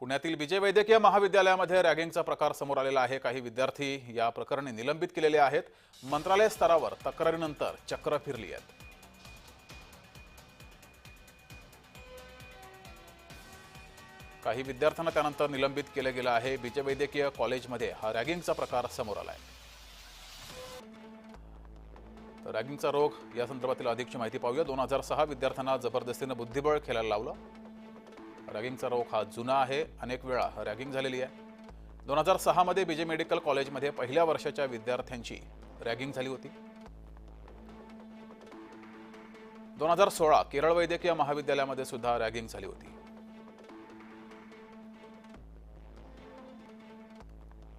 पुण्यातील विजय वैद्यकीय महाविद्यालयामध्ये रॅगिंगचा प्रकार समोर आलेला आहे. काही विद्यार्थी या प्रकरणी निलंबित केलेले आहेत. मंत्रालय स्तरावर तक्रारीनंतर चक्र फिरली आहेत. काही विद्यार्थ्यांना त्यानंतर निलंबित केलं गेलं आहे. विजय वैद्यकीय कॉलेजमध्ये हा रॅगिंगचा प्रकार समोर आला आहे तर रॅगिंगचा रोग या संदर्भातील अधिकची माहिती पाहूया. दोन हजार सहा विद्यार्थ्यांना जबरदस्तीनं बुद्धिबळ खेळायला लावलं. रॅगिंगचा रोग हा जुना आहे अनेक वेळा रॅगिंग झालेली आहे. दोन हजार सहामध्ये बीजे मेडिकल कॉलेजमध्ये पहिल्या वर्षाच्या विद्यार्थ्यांची रॅगिंग झाली होती. दोन हजार सोळा केरळ वैद्यकीय महाविद्यालयामध्ये सुद्धा रॅगिंग झाली होती.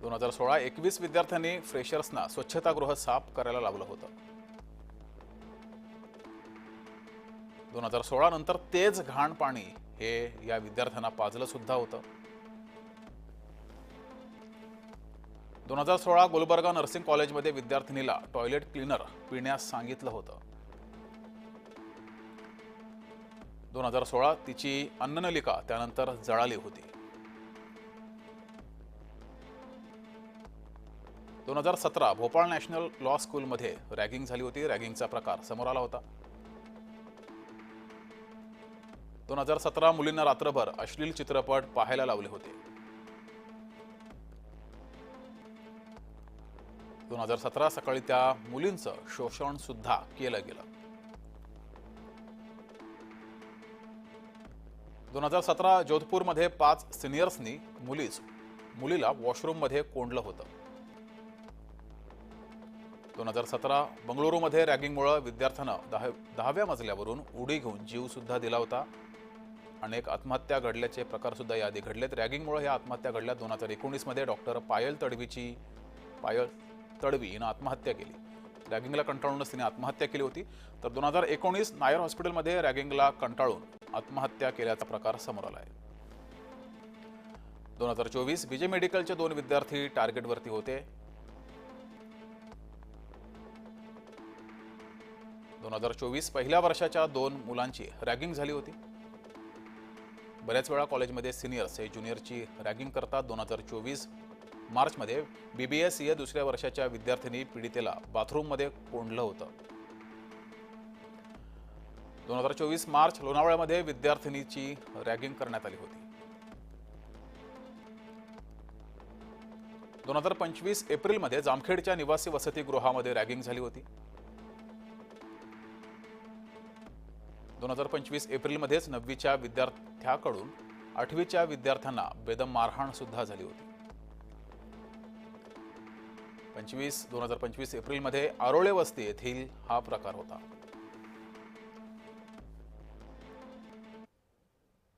दोन हजार सोळा एकवीस विद्यार्थ्यांनी फ्रेशर्सना स्वच्छतागृह साफ करायला लावलं होतं. दोन हजार सोळा नंतर तेच घाण पाणी हे या विद्यार्थ्यांना पाजलं सुद्धा होतं. दोन हजार सोळा गुलबर्गा नर्सिंग कॉलेजमध्ये विद्यार्थिनीला टॉयलेट क्लीनर पिण्यास सांगितलं होतं. दोन हजार सोळा तिची अन्ननलिका त्यानंतर जळाली होती. दोन हजार सतरा भोपाळ नॅशनल लॉ स्कूलमध्ये रॅगिंग झाली होती. रॅगिंगचा प्रकार समोर आला होता. दोन हजार सतरा मुलींना रात्रभर अश्लील चित्रपट पाहायला लावले होते. दोन हजार सतरा सकाळी त्या मुलींचं शोषण सुद्धा केलं गेलं. दोन हजार सतरा जोधपूरमध्ये पाच सिनियर्सनी मुलीच मुलीला वॉशरूममध्ये कोंडलं होतं. दोन हजार सतरा बंगळुरूमध्ये रॅगिंगमुळे विद्यार्थ्यानं दहा दहाव्या मजल्यावरून उडी घेऊन जीव सुद्धा दिला होता. अनेक आत्महत्या घडल्याचे प्रकारसुद्धा यादी याआधी घडलेत. रॅगिंगमुळे ह्या आत्महत्या घडल्या. दोन हजार एकोणीसमध्ये डॉक्टर पायल तडवीची पायल तडवी हिनं आत्महत्या केली. रॅगिंगला कंटाळूनच तिने आत्महत्या केली होती. तर दोन हजार एकोणीस नायर हॉस्पिटलमध्ये रॅगिंगला कंटाळून आत्महत्या केल्याचा प्रकार समोर आला आहे दोन हजार चोवीस विजय मेडिकलचे दोन विद्यार्थी टार्गेटवरती होते. दोन हजार चोवीस पहिल्या वर्षाच्या दोन मुलांची रॅगिंग झाली होती. बऱ्याच वेळा कॉलेजमध्ये सिनियर्स हे ज्युनियरची रॅगिंग करतात दोन हजार चोवीस मार्चमध्ये बी बी एस या दुसऱ्या वर्षाच्या विद्यार्थिनी पीडितेला बाथरूममध्ये कोंडलं होतं. दोन हजार चोवीस मार्च लोणावळ्यामध्ये विद्यार्थिनीची रॅगिंग करण्यात आली होती. दोन हजार पंचवीस एप्रिलमध्ये जामखेडच्या निवासी वसतिगृहामध्ये रॅगिंग झाली होती. दोन हजार पंचवीस एप्रिलमध्येच नववीच्या विद्यार्थ्याकडून आठवीच्या विद्यार्थ्यांना बेदम मारहाण सुद्धा झाली होती. पंचवीस दोन हजार पंचवीस एप्रिलमध्ये आरोळे वस्ती येथील हा प्रकार होता.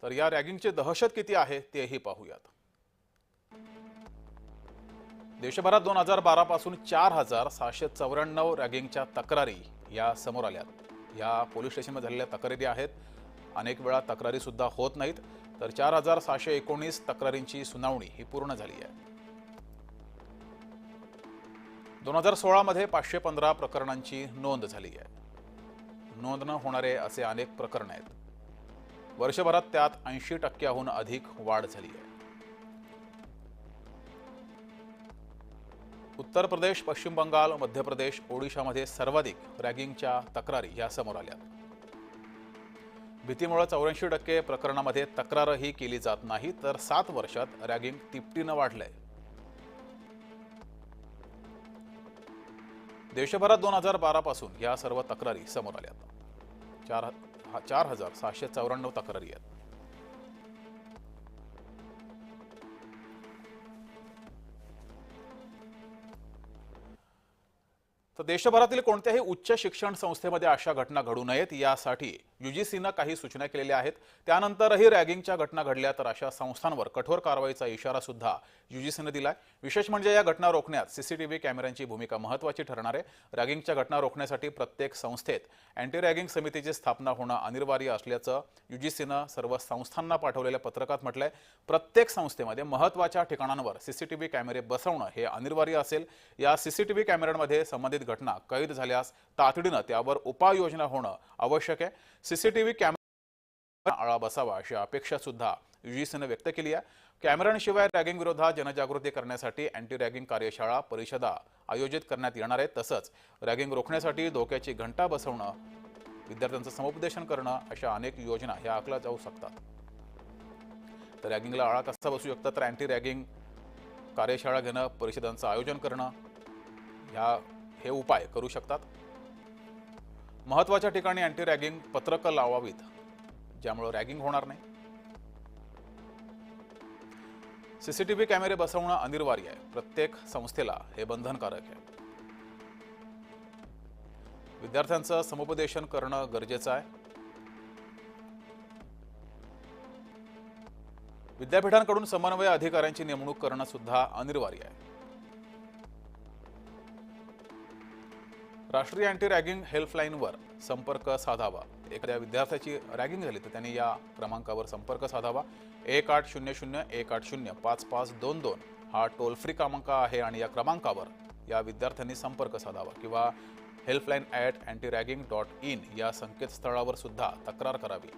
तर या रॅगिंगचे दहशत किती आहे तेही पाहूयात. देशभरात दोन हजार बारा पासून चार हजार सहाशे चौऱ्याण्णव रॅगिंगच्या तक्रारी या समोर आल्यात. या पोलीस स्टेशनमध्ये झालेल्या तक्रारी आहेत. अनेक वेळा तक्रारी सुद्धा होत नाहीत. तर चार हजार सहाशे एकोणीस तक्रारींची सुनावणी ही पूर्ण झाली आहे. दोन हजार सोळामध्ये पाचशे पंधरा प्रकरणांची नोंद झाली आहे. नोंद न होणारे असे अनेक प्रकरण आहेत. वर्षभरात त्यात ऐंशी टक्क्याहून अधिक वाढ झाली आहे. उत्तर प्रदेश पश्चिम बंगाल मध्य प्रदेश ओडिशामध्ये सर्वाधिक रॅगिंगच्या तक्रारी या समोर आल्या. भीतीमुळे चौऱ्याऐंशी टक्के प्रकरणामध्ये तक्रारही केली जात नाही तर सात वर्षात रॅगिंग तिपटीनं वाढलंय. देशभरात दोन हजार बारापासून या सर्व तक्रारी समोर आल्या चार चार हजार सहाशे चौऱ्याण्णव तक्रारी आहेत. तर देशभरातील कोणत्याही उच्च शिक्षण संस्थेमध्ये अशा घटना घडू नयेत यासाठी युजीसीनं काही सूचना केलेल्या आहेत. त्यानंतरही रॅगिंगच्या घटना घडल्या तर अशा संस्थांवर कठोर कारवाईचा इशारा सुद्धा युजीसीनं दिलाय. विशेष म्हणजे या घटना रोखण्यात सीसीटीव्ही कॅमेऱ्यांची भूमिका महत्वाची ठरणार आहे. रॅगिंगच्या घटना रोखण्यासाठी प्रत्येक संस्थेत अँटी रॅगिंग समितीची स्थापना होणं अनिवार्य असल्याचं युजीसीनं सर्व संस्थांना पाठवलेल्या पत्रकात म्हटलंय. प्रत्येक संस्थेमध्ये महत्त्वाच्या ठिकाणांवर सीसीटीव्ही कॅमेरे बसवणं हे अनिवार्य असेल. या सीसीटीव्ही कॅमेऱ्यांमध्ये संबंधित घटना कैद झाल्यास तातडीनं त्यावर उपाययोजना होणं आवश्यक आहे. सीसीटीव्ही कॅमेरा आळा बसावा अशी अपेक्षा सुद्धा युजीसीनं व्यक्त केली आहे. कॅमेऱ्यांशिवाय रॅगिंग विरोधात जनजागृती करण्यासाठी अँटी रॅगिंग कार्यशाळा परिषदा आयोजित करण्यात येणार आहेत तसंच रॅगिंग रोखण्यासाठी धोक्याची घंटा बसवणं विद्यार्थ्यांचं समुपदेशन करणं अशा अनेक योजना ह्या आखल्या जाऊ शकतात. तर रॅगिंगला आळा कसा बसू शकतात? तर अँटी रॅगिंग कार्यशाळा घेणं परिषदांचं आयोजन करणं ह्या हे उपाय करू शकतात. महत्त्वाच्या ठिकाणी अँटी रॅगिंग पत्रकं लावावीत ज्यामुळं रॅगिंग होणार नाही. सीसीटीव्ही कॅमेरे बसवणं अनिवार्य आहे. प्रत्येक संस्थेला हे बंधनकारक आहे. विद्यार्थ्यांचं समुपदेशन करणं गरजेचं आहे. विद्यापीठांकडून समन्वय अधिकाऱ्यांची नेमणूक करणं सुद्धा अनिवार्य आहे. राष्ट्रीय अँटी रॅगिंग हेल्पलाईनवर संपर्क साधावा. एखाद्या विद्यार्थ्याची रॅगिंग झाली तर त्यांनी या क्रमांकावर संपर्क साधावा. एक आठ शून्य शून्य एक आठ शून्य पाच पाच दोन दोन हा टोल फ्री क्रमांक आहे आणि या क्रमांकावर या विद्यार्थ्यांनी संपर्क साधावा किंवा helpline at anti ragging dot in या संकेतस्थळावर सुद्धा तक्रार करावी.